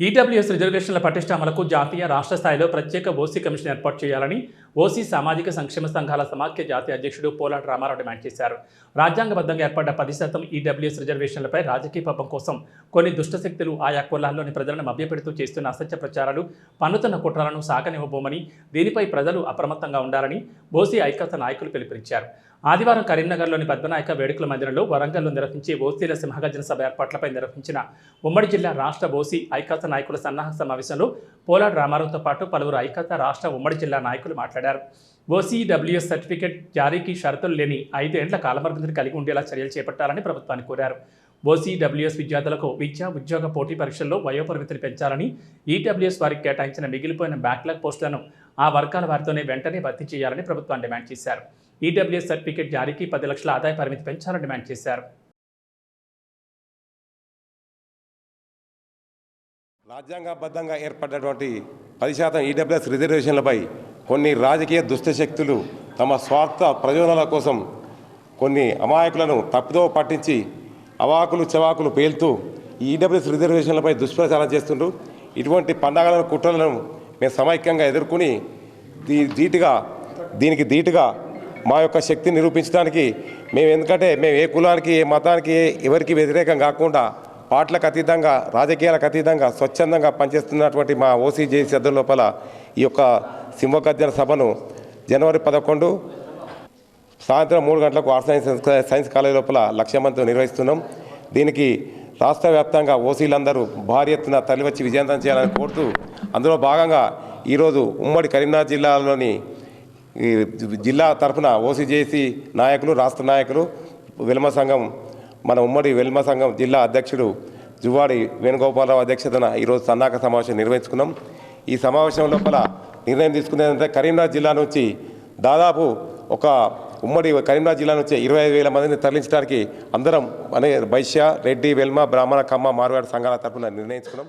EWS రిజర్వేషన్ల పటిష్ట అమలకు జాతీయ రాష్ట్ర స్థాయిలో ప్రత్యేక ఓసీ కమిషన్ ఏర్పాటు చేయాలని ఓసీ సామాజిక సంక్షేమ సంఘాల సమాఖ్య జాతీయ అధ్యక్షుడు పోలాటి రామారావు డిమాండ్ చేశారు. రాజ్యాంగబద్ధంగా ఏర్పడ్డ పది శాతం ఈడబ్ల్యూఎస్ రిజర్వేషన్లపై రాజకీయ పబ్బం కోసం కొన్ని దుష్టశక్తులు ఆయా కులాల్లోని ప్రజలను మభ్యపెడుతూ చేస్తున్న అసత్య ప్రచారాలు పన్నుతున్న కుట్రలను సాగనివ్వబోమని దీనిపై ప్రజలు అప్రమత్తంగా ఉండాలని ఓసీ ఐక్యత నాయకులు పిలుపునిచ్చారు. ఆదివారం కరీంనగర్లోని పద్మనాయక వేడుకల మందిరంలో వరంగల్లో నిర్వహించే ఓసీల సింహగర్జన సభ ఏర్పాట్లపై నిర్వహించిన ఉమ్మడి జిల్లా రాష్ట్ర ఓసీ ఐక్యత నాయకుల సన్నాహక సమావేశంలో పోలాడు రామారావుతో పాటు పలువురు ఐక్యత రాష్ట్ర ఉమ్మడి జిల్లా నాయకులు మాట్లాడారు. ఓసీ ఓసీడబ్ల్యూఎస్ సర్టిఫికెట్ జారీకి షరతులు లేని ఐదేండ్ల కాలపరిమితిని కలిగి ఉండేలా చర్యలు చేపట్టాలని ప్రభుత్వాన్ని కోరారు. ఓసీడబ్ల్యూఎస్ విద్యార్థులకు విద్యా ఉద్యోగ పోటీ పరీక్షల్లో వయోపరిమితిని పెంచాలని ఈడబ్ల్యూఎస్ వారికి కేటాయించిన మిగిలిపోయిన బ్యాక్లాగ్ పోస్టులను ఆ వర్గాల వారితోనే వెంటనే భర్తీ చేయాలని ప్రభుత్వం డిమాండ్ చేశారు. ఈడబ్ల్యూఎస్ సర్టిఫికెట్ జారీకి పది లక్షల ఆదాయ పరిమితి పెంచాలని డిమాండ్ చేశారు. రాజ్యాంగబద్ధంగా ఏర్పడినటువంటి పది శాతం ఈడబ్ల్యూఎస్ రిజర్వేషన్లపై కొన్ని రాజకీయ దుష్టశక్తులు తమ స్వార్థ ప్రయోజనాల కోసం కొన్ని అమాయకులను తప్పుదో పట్టించి అవాకులు చవాకులు పేలుతూ ఈ ఈడబ్ల్యూఎస్ రిజర్వేషన్లపై దుష్ప్రచారం చేస్తుండ్రు. ఇటువంటి పండగలను కుట్రలను మేము సమైక్యంగా ఎదుర్కొని దీ ధీటుగా దీనికి ధీటుగా మా యొక్క శక్తిని నిరూపించడానికి మేము ఎందుకంటే మేము ఏ కులానికి ఏ మతానికి ఎవరికి వ్యతిరేకం కాకుండా పాటలకు అతీతంగా రాజకీయాలకు అతీతంగా స్వచ్ఛందంగా పనిచేస్తున్నటువంటి మా ఓసీజే అద్దం లోపల ఈ యొక్క సింహగర్జన సభను జనవరి పదకొండు సాయంత్రం మూడు గంటలకు ఆర్ట్స్ సైన్స్ సైన్స్ కాలేజ్ లోపల లక్ష్య నిర్వహిస్తున్నాం. దీనికి రాష్ట్ర వ్యాప్తంగా ఓసీలందరూ భారీ ఎత్తున తరలివచ్చి విజయవంతం చేయాలని కోరుతూ అందులో భాగంగా ఈరోజు ఉమ్మడి కరీంనగర్ జిల్లాలోని ఈ జిల్లా తరఫున ఓసీజేసీ నాయకులు రాష్ట్ర నాయకులు వెల్మ సంఘం మన ఉమ్మడి వెల్మ సంఘం జిల్లా అధ్యక్షుడు జువాడి వేణుగోపాలరావు అధ్యక్షతన ఈరోజు సన్నాహక సమావేశం నిర్వహించుకున్నాం. ఈ సమావేశం లోపల నిర్ణయం తీసుకునేదంటే కరీంనగర్ జిల్లా నుంచి దాదాపు ఒక ఉమ్మడి కరీంనగర్ జిల్లా నుంచి ఇరవై ఐదు వేల మందిని తరలించడానికి అందరం అనే వైశ్య రెడ్డి వెల్మ బ్రాహ్మణ కమ్మ మార్వాడి సంఘాల తరఫున నిర్ణయించుకున్నాం.